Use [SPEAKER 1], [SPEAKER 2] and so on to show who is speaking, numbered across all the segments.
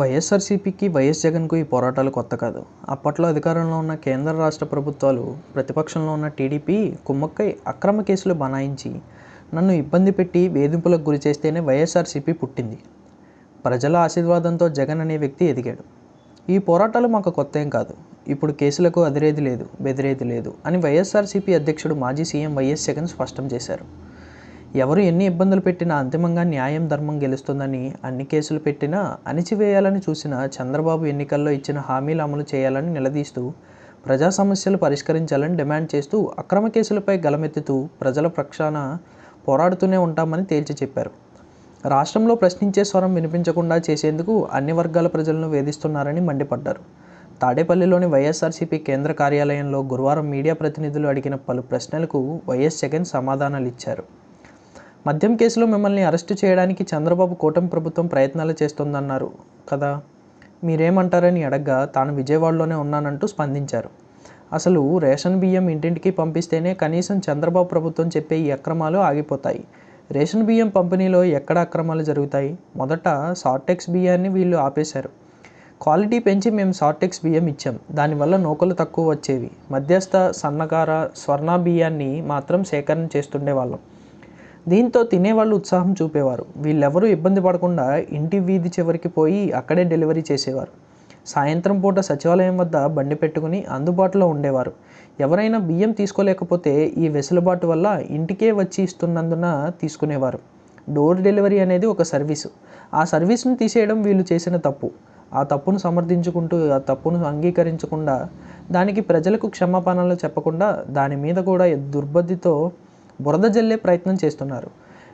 [SPEAKER 1] వైఎస్ఆర్సీపీకి వైఎస్ జగన్కు ఈ పోరాటాలు కొత్త కాదు. అప్పట్లో అధికారంలో ఉన్న కేంద్ర రాష్ట్ర ప్రభుత్వాలు ప్రతిపక్షంలో ఉన్న టీడీపీ కుమ్మక్కై అక్రమ కేసులు బనాయించి నన్ను ఇబ్బంది పెట్టి వేధింపులకు గురి చేస్తేనే వైఎస్ఆర్సీపీ పుట్టింది. ప్రజల ఆశీర్వాదంతో జగన్ అనే వ్యక్తి ఎదిగాడు. ఈ పోరాటాలు మాకు కొత్త ఏం కాదు. ఇప్పుడు కేసులకు అదిరేది లేదు బెదిరేది లేదు అని వైఎస్ఆర్సీపీ అధ్యక్షుడు మాజీ సీఎం వైఎస్ జగన్ స్పష్టం చేశారు. ఎవరు ఎన్ని ఇబ్బందులు పెట్టినా అంతిమంగా న్యాయం ధర్మం గెలుస్తుందని అన్ని కేసులు పెట్టినా అణిచివేయాలని చూసిన చంద్రబాబు ఎన్నికల్లో ఇచ్చిన హామీలు అమలు చేయాలని నిలదీస్తూ ప్రజా సమస్యలు పరిష్కరించాలని డిమాండ్ చేస్తూ అక్రమ కేసులపై గలమెత్తుతూ ప్రజల ప్రక్షాన పోరాడుతూనే ఉంటామని తేల్చి చెప్పారు. రాష్ట్రంలో ప్రశ్నించే స్వరం వినిపించకుండా చేసేందుకు అన్ని వర్గాల ప్రజలను వేధిస్తున్నారని మండిపడ్డారు. తాడేపల్లిలోని వైఎస్ఆర్సీపీ కేంద్ర కార్యాలయంలో గురువారం మీడియా ప్రతినిధులు అడిగిన పలు ప్రశ్నలకు వైఎస్ జగన్ సమాధానాలు ఇచ్చారు. మద్యం కేసులో మిమ్మల్ని అరెస్టు చేయడానికి చంద్రబాబు కూటమి ప్రభుత్వం ప్రయత్నాలు చేస్తోందన్నారు కదా. మీరేమంటారని అడగ్గా తాను విజయవాడలోనే ఉన్నానంటూ స్పందించారు. అసలు రేషన్ బియ్యం ఇంటింటికి పంపిస్తేనే కనీసం చంద్రబాబు ప్రభుత్వం చెప్పే ఈ అక్రమాలు ఆగిపోతాయి. రేషన్ బియ్యం పంపిణీలో ఎక్కడ అక్రమాలు జరుగుతాయి? మొదట సార్టెక్స్ బియ్యాన్ని వీళ్ళు ఆపేశారు. క్వాలిటీ పెంచి మేము సార్టెక్స్ బియ్యం ఇచ్చాం. దానివల్ల నూకలు తక్కువ వచ్చేవి. మధ్యస్థ సన్నకార స్వర్ణ బియ్యాన్ని మాత్రం సేకరణ చేస్తుండే వాళ్ళం దీంతో తినేవాళ్ళు ఉత్సాహం చూపేవారు. వీళ్ళెవరూ ఇబ్బంది పడకుండా ఇంటి వీధి చివరికి పోయి అక్కడే డెలివరీ చేసేవారు. సాయంత్రం పూట సచివాలయం వద్ద బండి పెట్టుకుని అందుబాటులో ఉండేవారు. ఎవరైనా బియ్యం తీసుకోలేకపోతే ఈ వెసులుబాటు వల్ల ఇంటికే వచ్చి ఇస్తున్నందున తీసుకునేవారు. డోర్ డెలివరీ అనేది ఒక సర్వీసు. ఆ సర్వీస్ను తీసేయడం వీళ్ళు చేసిన తప్పు. ఆ తప్పును సమర్థించుకుంటూ ఆ తప్పును అంగీకరించకుండా దానికి ప్రజలకు క్షమాపణలు చెప్పకుండా దాని మీద కూడా దుర్బద్ధితో బురద జల్లే ప్రయత్నం చేస్తున్నారు.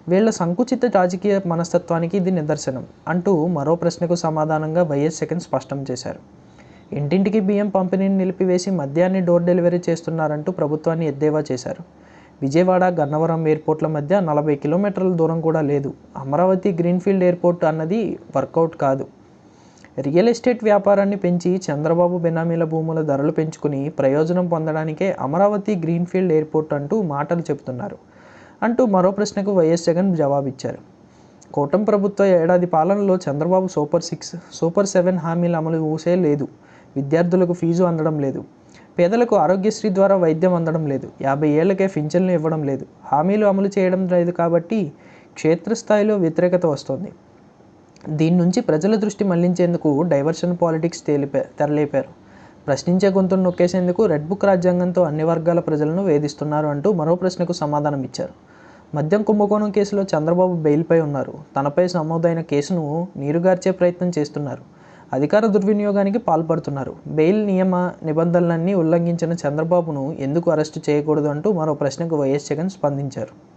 [SPEAKER 1] వీళ్ళ సంకుచిత రాజకీయ మనస్తత్వానికి ఇది నిదర్శనం అంటూ మరో ప్రశ్నకు సమాధానంగా వైఎస్ జగన్ స్పష్టం చేశారు. ఇంటింటికి బియ్యం పంపిణీని నిలిపివేసి మద్యాన్ని డోర్ డెలివరీ చేస్తున్నారంటూ ప్రభుత్వాన్ని ఎద్దేవా చేశారు. విజయవాడ గన్నవరం ఎయిర్పోర్ట్ల మధ్య నలభై కిలోమీటర్ల దూరం కూడా లేదు. అమరావతి గ్రీన్ఫీల్డ్ ఎయిర్పోర్ట్ అన్నది వర్కౌట్ కాదు. రియల్ ఎస్టేట్ వ్యాపారాన్ని పెంచి చంద్రబాబు బెనామీల భూముల ధరలు పెంచుకుని ప్రయోజనం పొందడానికే అమరావతి గ్రీన్ఫీల్డ్ ఎయిర్పోర్ట్ అంటూ మాటలు చెబుతున్నారు అంటూ మరో ప్రశ్నకు వైఎస్ జగన్ జవాబిచ్చారు. కూటమి ప్రభుత్వ ఏడాది పాలనలో Chandrababu super six super seven హామీల అమలు ఊసే లేదు. విద్యార్థులకు ఫీజు అందడం లేదు. పేదలకు ఆరోగ్యశ్రీ ద్వారా వైద్యం అందడం లేదు. యాభై ఏళ్ళకే పింఛన్లు ఇవ్వడం లేదు. హామీలు అమలు చేయడం లేదు కాబట్టి క్షేత్రస్థాయిలో వ్యతిరేకత వస్తోంది. దీని నుంచి ప్రజల దృష్టి మళ్ళించేందుకు డైవర్షన్ పాలిటిక్స్ తేలిపే తెరలేపారు. ప్రశ్నించే గొంతును నొక్కేసేందుకు రెడ్ బుక్ రాజ్యాంగంతో అన్ని వర్గాల ప్రజలను వేధిస్తున్నారు అంటూ మరో ప్రశ్నకు సమాధానం ఇచ్చారు. మద్యం కుంభకోణం కేసులో చంద్రబాబు బెయిల్పై ఉన్నారు. తనపై నమోదైన కేసును నీరుగార్చే ప్రయత్నం చేస్తున్నారు. అధికార దుర్వినియోగానికి పాల్పడుతున్నారు. బెయిల్ నియమ నిబంధనలన్నీ ఉల్లంఘించిన చంద్రబాబును ఎందుకు అరెస్టు చేయకూడదు అంటూ మరో ప్రశ్నకు వైఎస్ జగన్ స్పందించారు.